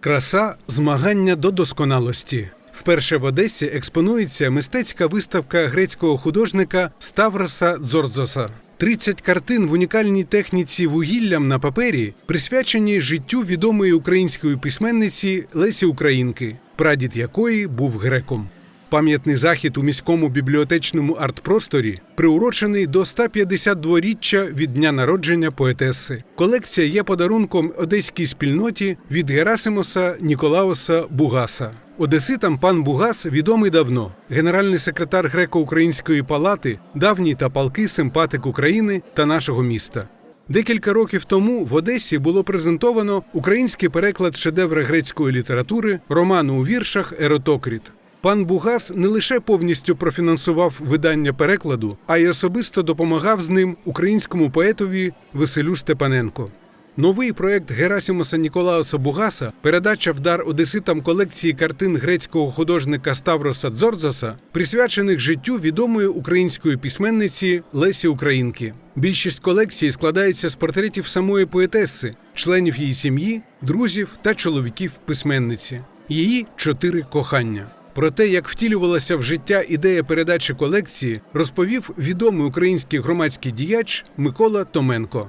Краса змагання до досконалості. Вперше в Одесі експонується мистецька виставка грецького художника Ставроса Дзордзоса. 30 картин в унікальній техніці вугіллям на папері присвячені життю відомої української письменниці Лесі Українки, прадід якої був греком. Пам'ятний захід у міському бібліотечному артпросторі приурочений до 152-річчя від дня народження поетеси. Колекція є подарунком одеській спільноті від Герасимоса Ніколаоса Бугаса. Одеситам пан Бугас відомий давно. Генеральний секретар греко-української палати, давній та палкий симпатик України та нашого міста. Декілька років тому в Одесі було презентовано український переклад шедевра грецької літератури роману у віршах Еротокріт. Пан Бугас не лише повністю профінансував видання перекладу, а й особисто допомагав з ним українському поетові Василю Степаненко. Новий проект Герасимоса Ніколаоса Бугаса, передача в дар одеситам колекції картин грецького художника Ставроса Дзордзаса, присвячених життю відомої української письменниці Лесі Українки. Більшість колекції складається з портретів самої поетеси, членів її сім'ї, друзів та чоловіків письменниці. Її чотири кохання. Про те, як втілювалася в життя ідея передачі колекції, розповів відомий український громадський діяч Микола Томенко.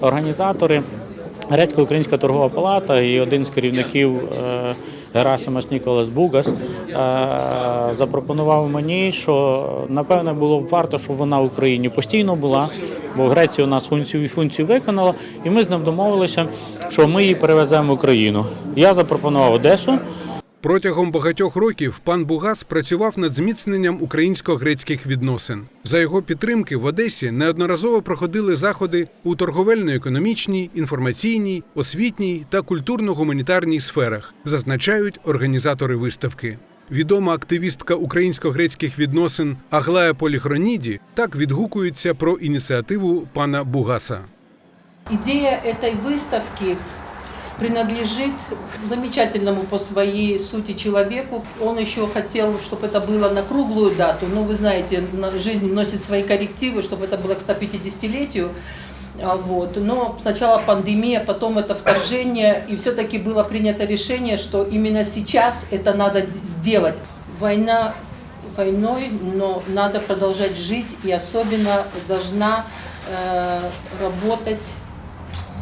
Організатори Грецько-Українська торгова палата і один з керівників е, Герасимас Ніколас Бугас е, запропонував мені, що напевне було б варто, щоб вона в Україні постійно була, бо Греція у нас функцію функцію виконала, і ми з ним домовилися, що ми її перевеземо в Україну. Я запропонував Одесу. Протягом багатьох років пан Бугас працював над зміцненням українсько-грецьких відносин. За його підтримки в Одесі неодноразово проходили заходи у торговельно-економічній, інформаційній, освітній та культурно-гуманітарній сферах, зазначають організатори виставки. Відома активістка українсько-грецьких відносин Аглая Поліхроніді так відгукується про ініціативу пана Бугаса. Идея этой выставки принадлежит замечательному по своей сути человеку. Он еще хотел, чтобы это было на круглую дату, но вы знаете, на- жизнь носит свои коррективы, чтобы это было к 150-летию. А, Вот. Но сначала пандемия, потом это вторжение, и все-таки было принято решение, что именно сейчас это надо сделать. Война войной, но надо продолжать жить, и особенно должна э, работать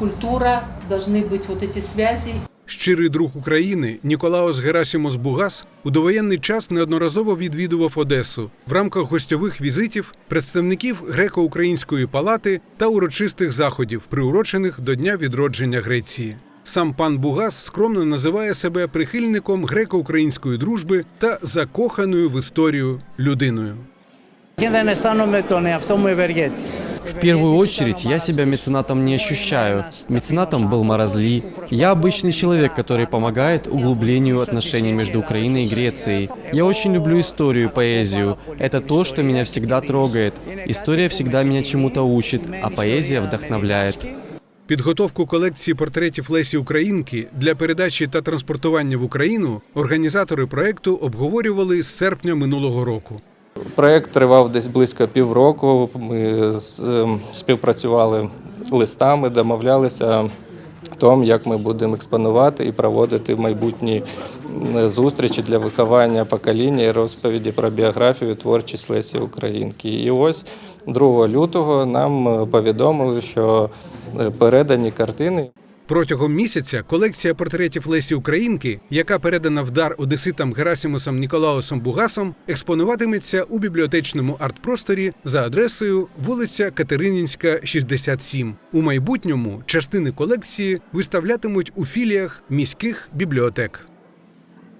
культура, должны быть вот эти связи. Щирий друг України Ніколаос Герасімос Бугас у довоєнний час неодноразово відвідував Одесу в рамках гостьових візитів представників греко-української палати та урочистих заходів, приурочених до Дня відродження Греції. Сам пан Бугас скромно називає себе прихильником греко-української дружби та закоханою в історію людиною. Я не стану ми то не автому В первую очередь, я себя меценатом не ощущаю. Меценатом был Морозли. Я обычный человек, который помогает углублению отношений между Украиной и Грецией. Я очень люблю историю и поэзию. Это то, что меня всегда трогает. История всегда меня чему-то учит, а поэзия вдохновляет. Підготовку колекції портретів Лесі Українки для передачі та транспортування в Україну організатори проекту обговорювали з серпня минулого року. Проєкт тривав десь близько півроку. Ми ем, співпрацювали листами, домовлялися тому, як ми будемо експонувати і проводити майбутні зустрічі для виховання покоління і розповіді про біографію творчість Лесі Українки. І ось 2 лютого нам повідомили, що е, передані картини Протягом місяця колекція портретів Лесі Українки, яка передана в дар одеситам Герасимусом Ніколаусом Бугасом, експонуватиметься у бібліотечному артпросторі за адресою вулиця Катеринінська, 67. У майбутньому частини колекції виставлятимуть у філіях міських бібліотек.